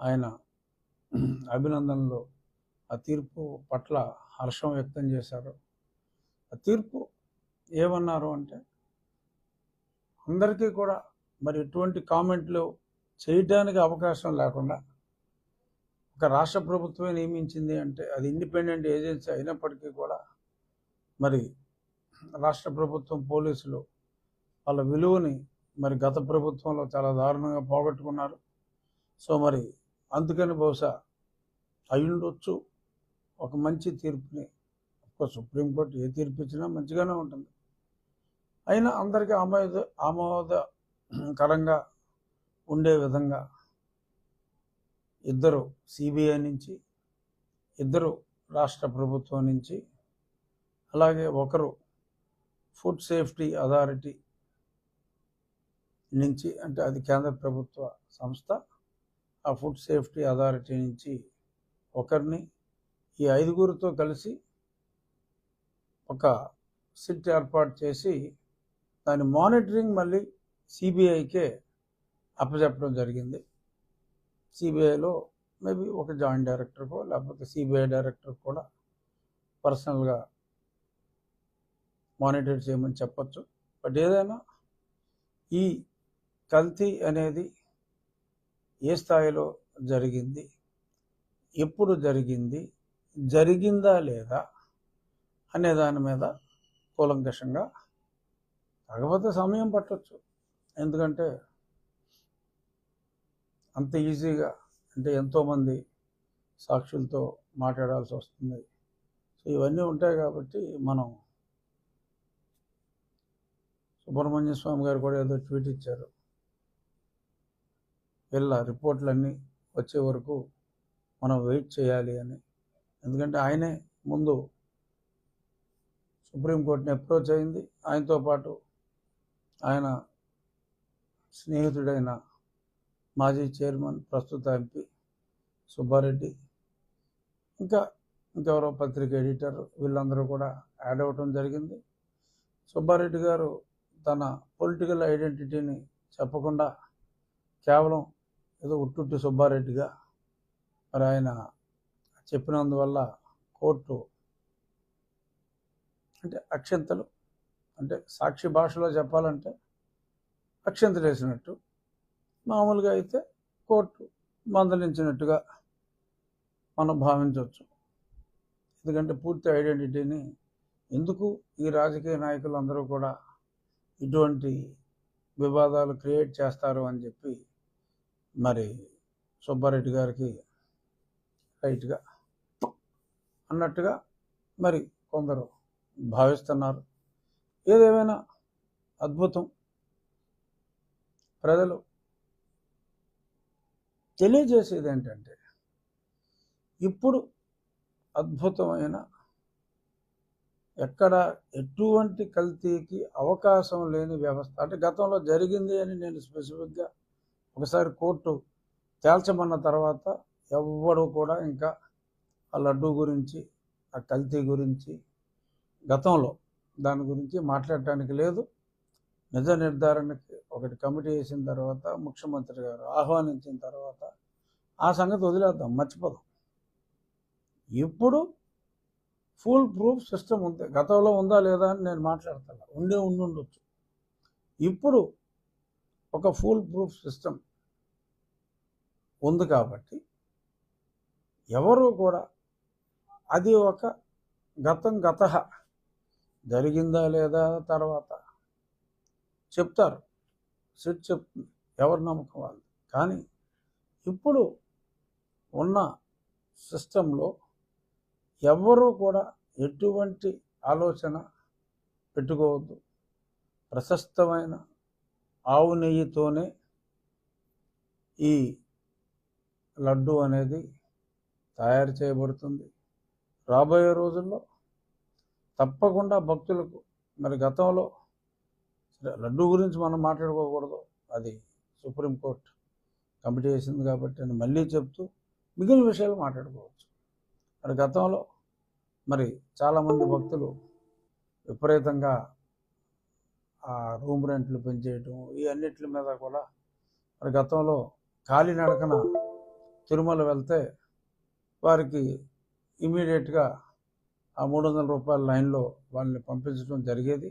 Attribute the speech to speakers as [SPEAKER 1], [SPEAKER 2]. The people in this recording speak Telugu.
[SPEAKER 1] ఆయన అభినందనలు. ఆ తీర్పు పట్ల హర్షం వ్యక్తం చేశారు. ఆ తీర్పు ఏమన్నారు అంటే అందరికీ కూడా మరి ఎటువంటి కామెంట్లు చేయడానికి అవకాశం లేకుండా ఒక రాష్ట్ర ప్రభుత్వమే నియమించింది అంటే అది ఇండిపెండెంట్ ఏజెన్సీ అయినప్పటికీ కూడా మరి రాష్ట్ర ప్రభుత్వం పోలీసులు వాళ్ళ విలువని మరి గత ప్రభుత్వంలో చాలా దారుణంగా పోగొట్టుకున్నారు. సో మరి అందుకని బహుశా అయ్యుండొచ్చు ఒక మంచి తీర్పుని కోర్స్ సుప్రీంకోర్టు ఏ తీర్పు ఇచ్చినా మంచిగానే ఉంటుంది. అయినా అందరికీ ఆమోద ఆమోదకరంగా ఉండే విధంగా ఇద్దరు సిబిఐ నుంచి ఇద్దరు రాష్ట్ర ప్రభుత్వం నుంచి అలాగే ఒకరు ఫుడ్ సేఫ్టీ అథారిటీ నుంచి అంటే అది కేంద్ర ప్రభుత్వ సంస్థ ఆ ఫుడ్ సేఫ్టీ అథారిటీ నుంచి ఒకరిని ఈ ఐదుగురితో కలిసి ఒక సిట్ ఏర్పాటు చేసి దాని మానిటరింగ్ మళ్ళీ సిబిఐకే అప్పచెప్పడం జరిగింది. సిబిఐలో మేబీ ఒక జాయింట్ డైరెక్టర్కో లేకపోతే సిబిఐ డైరెక్టర్ కూడా పర్సనల్గా మానిటర్ చేయమని చెప్పచ్చు. బట్ ఏదైనా ఈ కల్తీ అనేది ఏ స్థాయిలో జరిగింది? ఎప్పుడు జరిగింది? జరిగిందా లేదా? అనే దాని మీద కూలంకషంగా కాకపోతే సమయం పట్టవచ్చు ఎందుకంటే అంత ఈజీగా అంటే ఎంతోమంది సాక్షులతో మాట్లాడాల్సి వస్తుంది. సో ఇవన్నీ ఉంటాయి కాబట్టి మనం సుబ్రహ్మణ్య స్వామి గారు కూడా ఏదో ట్వీట్ ఇచ్చారు. వీళ్ళ రిపోర్ట్లన్నీ వచ్చే వరకు మనం వెయిట్ చేయాలి అని. ఎందుకంటే ఆయనే ముందు సుప్రీంకోర్టుని అప్రోచ్ అయింది. ఆయనతో పాటు ఆయన స్నేహితుడైన మాజీ చైర్మన్ ప్రస్తుత ఎంపీ సుబ్బారెడ్డి ఇంకా ఇంకెవరో పత్రిక ఎడిటర్ వీళ్ళందరూ కూడా యాడ్ అవ్వటం జరిగింది. సుబ్బారెడ్డి గారు తన పొలిటికల్ ఐడెంటిటీని చెప్పకుండా కేవలం ఏదో ఉట్టుట్టి సుబ్బారెడ్డిగా మరి ఆయన చెప్పినందువల్ల కోర్టు అంటే అక్షంతలు అంటే సాక్షి భాషలో చెప్పాలంటే అక్షంతలు వేసినట్టు మామూలుగా అయితే కోర్టు మందలించినట్టుగా మనం భావించవచ్చు. ఎందుకంటే పూర్తి ఐడెంటిటీని ఎందుకు ఈ రాజకీయ నాయకులందరూ కూడా ఇటువంటి వివాదాలు క్రియేట్ చేస్తారు అని చెప్పి మరి సుబ్బారెడ్డి గారికి రైట్గా అన్నట్టుగా మరి కొందరు భావిస్తున్నారు. ఏదేమైనా అద్భుతం ప్రజలు తెలియజేసేది ఏంటంటే ఇప్పుడు అద్భుతమైన ఎక్కడ ఎటువంటి కల్తీకి అవకాశం లేని వ్యవస్థ అంటే గతంలో జరిగింది అని నేను స్పెసిఫిక్గా ఒకసారి కోర్టు తేల్చమన్న తర్వాత ఎవ్వడు కూడా ఇంకా ఆ లడ్డు గురించి ఆ కల్తీ గురించి గతంలో దాని గురించి మాట్లాడటానికి లేదు. నిజ నిర్ధారణకి ఒకటి కమిటీ వేసిన తర్వాత ముఖ్యమంత్రి గారు ఆహ్వానించిన తర్వాత ఆ సంగతి వదిలేద్దాం మర్చిపోదాం. ఇప్పుడు ఫుల్ ప్రూఫ్ సిస్టమ్ ఉంది. గతంలో ఉందా లేదా అని నేను మాట్లాడతాను ఉండే ఉండుండొచ్చు. ఇప్పుడు ఒక ఫుల్ ప్రూఫ్ సిస్టమ్ ఉంది కాబట్టి ఎవరు కూడా అది ఒక గతం గత జరిగిందా లేదా తర్వాత చెప్తారు. సిట్ చెప్తుంది ఎవరి నమ్మకం వాళ్ళు కానీ ఇప్పుడు ఉన్న సిస్టంలో ఎవ్వరూ కూడా ఎటువంటి ఆలోచన పెట్టుకోవద్దు. ప్రశస్తమైన ఆవు నెయ్యితోనే ఈ లడ్డు అనేది తయారు చేయబడుతుంది. రాబోయే రోజుల్లో తప్పకుండా భక్తులకు మరి గతంలో లడ్డు గురించి మనం మాట్లాడుకోకూడదు. అది సుప్రీంకోర్టు కమిటీ వేసింది కాబట్టి అని మళ్ళీ చెప్తూ మిగిలిన విషయాలు మాట్లాడుకోవచ్చు. మరి గతంలో మరి చాలామంది భక్తులు విపరీతంగా ఆ రూమ్ రెంట్లు పెంచేయటం ఈ అన్నిటి మీద కూడా మరి గతంలో కాలినడకన తిరుమల వెళ్తే వారికి ఇమీడియట్గా ఆ మూడు వందల రూపాయల లైన్లో వాళ్ళని పంపించడం జరిగేది.